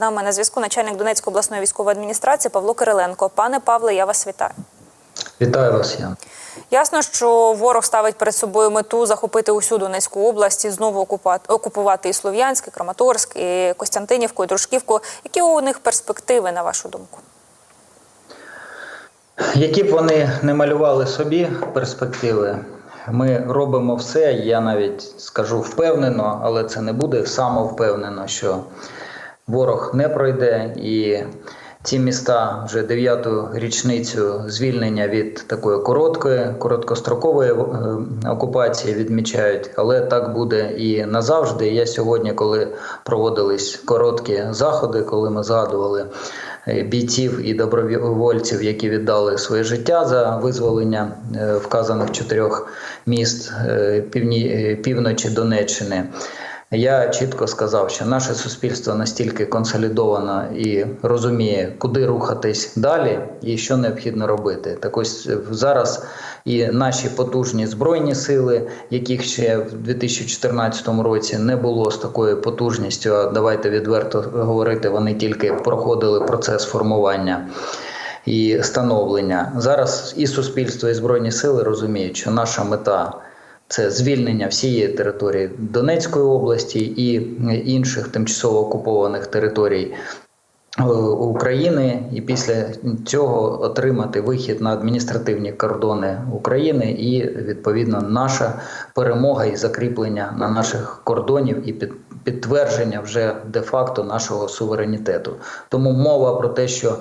нами на зв'язку начальник Донецької обласної військової адміністрації Павло Кириленко. Пане Павле, я вас вітаю. Вітаю вас, Ян. Ясно, що ворог ставить перед собою мету захопити усю Донецьку область і знову окупати, окупувати і Слов'янськ, і Краматорськ, і Костянтинівку, і Дружківку. Які у них перспективи, на вашу думку? Які б вони не малювали собі перспективи, ми робимо все. Я навіть скажу впевнено, але це не буде самовпевнено, що ворог не пройде і. Ці міста вже дев'яту річницю звільнення від такої короткої, короткострокової е, окупації відмічають, але так буде і назавжди. Я сьогодні, коли проводились короткі заходи, коли ми згадували е, бійців і добровольців, які віддали своє життя за визволення е, вказаних чотирьох міст півні, півночі Донеччини. Я чітко сказав, що наше суспільство настільки консолідовано і розуміє, куди рухатись далі і що необхідно робити. Так ось е, зараз і наші потужні збройні сили, яких ще в 2014 році не було з такою потужністю. А давайте відверто говорити, вони тільки проходили процес формування. І становлення зараз і суспільство, і збройні сили розуміють, що наша мета це звільнення всієї території Донецької області і інших тимчасово окупованих територій е, України, і після цього отримати вихід на адміністративні кордони України, і відповідно наша перемога і закріплення на наших кордонів і під. Підтвердження вже де-факто нашого суверенітету. Тому мова про те, що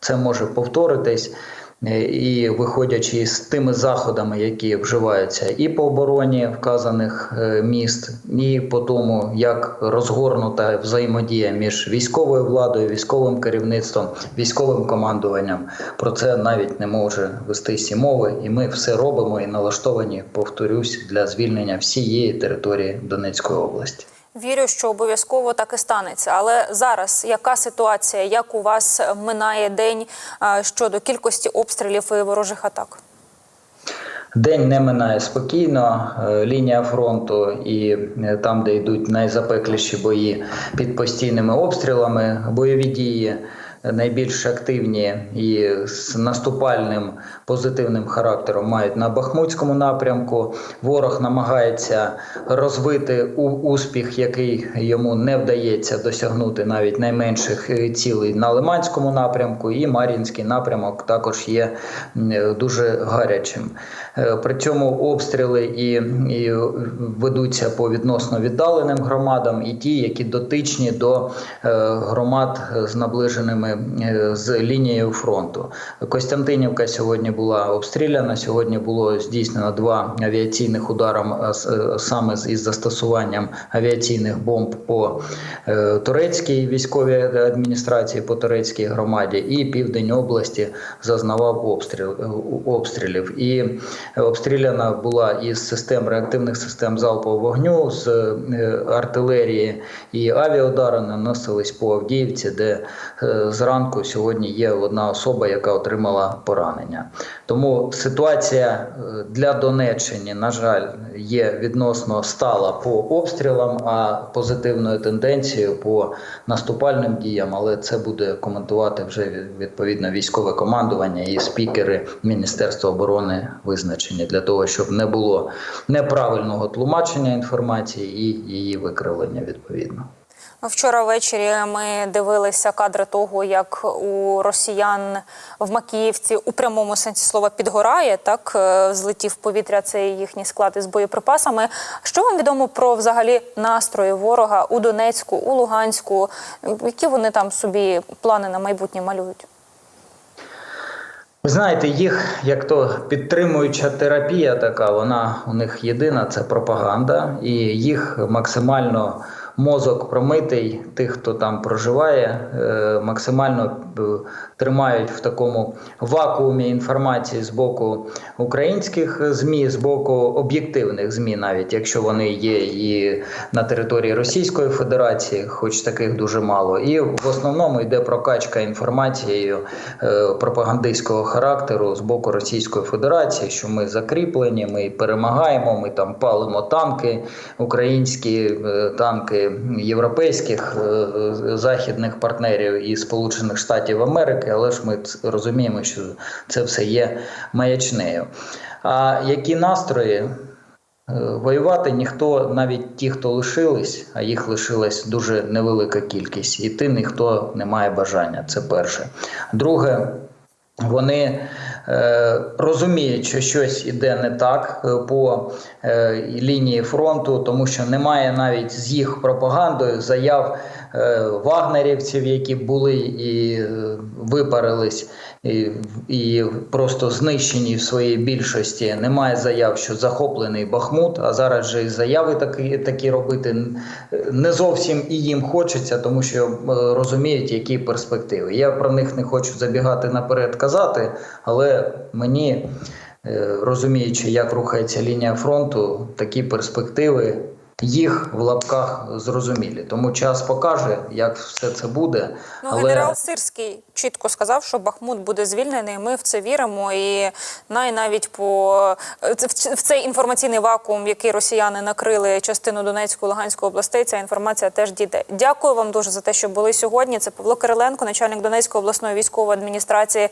це може повторитись, Е, і виходячи з тими заходами, які вживаються і по обороні вказаних е, міст, і по тому, як розгорнута взаємодія між військовою владою, військовим керівництвом, військовим командуванням, про це навіть не може вестися мови, і ми все робимо і налаштовані, повторюсь, для звільнення всієї території Донецької області. Вірю, що обов'язково так і станеться. Але зараз яка ситуація? Як у вас минає день щодо кількості обстрілів і ворожих атак? День не минає спокійно. Е, Лінія фронту і е, там, де йдуть найзапекліші бої під постійними обстрілами, бойові дії. Найбільш активні і з наступальним позитивним характером мають на Бахмутському напрямку. Ворог намагається розвити успіх, який йому не вдається досягнути навіть найменших е, цілей на Лиманському напрямку. І Мар'їнський напрямок також є дуже гарячим. Е, При цьому обстріли і, і ведуться по відносно віддаленим громадам, і ті, які дотичні до е, громад з наближеними з лінією фронту. Костянтинівка сьогодні була обстріляна. Сьогодні було здійснено два авіаційних ударом а с- е, саме із застосуванням авіаційних бомб по е, турецькій військовій адміністрації, по турецькій громаді, і південь області зазнавав обстріл е, обстрілів. І обстріляна була із систем реактивних систем залпового вогню з е, артилерії і авіаудари наносились по Авдіївці, де е, зранку сьогодні є одна особа, яка отримала поранення. Тому ситуація е, для Донеччини, на жаль, є відносно стала по обстрілам, а позитивною тенденцією по наступальним діям. Але це буде коментувати вже відповідно військове командування і спікери Міністерства оборони визначені для того, щоб не було неправильного тлумачення інформації і її викривлення відповідно. Вчора ввечері ми дивилися кадри того, як у росіян в Макіївці у прямому сенсі слова підгорає. Так е, злетів повітря цей їхній склад із боєприпасами. Що вам відомо про взагалі настрої ворога у Донецьку, у Луганську? Які вони там собі плани на майбутнє малюють? Ви знаєте, їх як то підтримуюча терапія така, вона у них єдина це пропаганда, і їх максимально мозок промитий, тих, хто там проживає, е, максимально е, тримають в такому вакуумі інформації з боку українських змі, з боку об'єктивних змі, навіть якщо вони є і на території Російської Федерації, хоч таких дуже мало, і в основному йде прокачка інформацією е, пропагандистського характеру з боку Російської Федерації, що ми закріплені, ми перемагаємо, ми там палимо танки, українські танки європейських е, західних партнерів і Сполучених Штатів Америки, але ж ми розуміємо, що це все є маячнею. А які настрої? Е, Воювати ніхто, навіть ті, хто лишились, а їх лишилась дуже невелика кількість, іти ніхто не має бажання. Це перше. Друге, вони е, розуміють, що щось іде не так е, по е, лінії фронту, тому що немає навіть з їх пропагандою заяв е, вагнерівців, які були і е, випарились, і, і просто знищені в своїй більшості. Немає заяв, що захоплений Бахмут. А зараз же заяви такі, такі робити не зовсім і їм хочеться, тому що е, розуміють, які перспективи. Я про них не хочу забігати наперед казати, але мені, е, розуміючи, як рухається лінія фронту, такі перспективи. Їх в лапках зрозумілі, тому час покаже, як все це буде. Ну, але генерал Сирський чітко сказав, що Бахмут буде звільнений. Ми в це віримо. І най навіть по в в цей інформаційний вакуум, який росіяни накрили частину Донецької Луганської областей, ця інформація теж дійде. Дякую вам дуже за те, що були сьогодні. Це Павло Кириленко, начальник Донецької обласної військової адміністрації.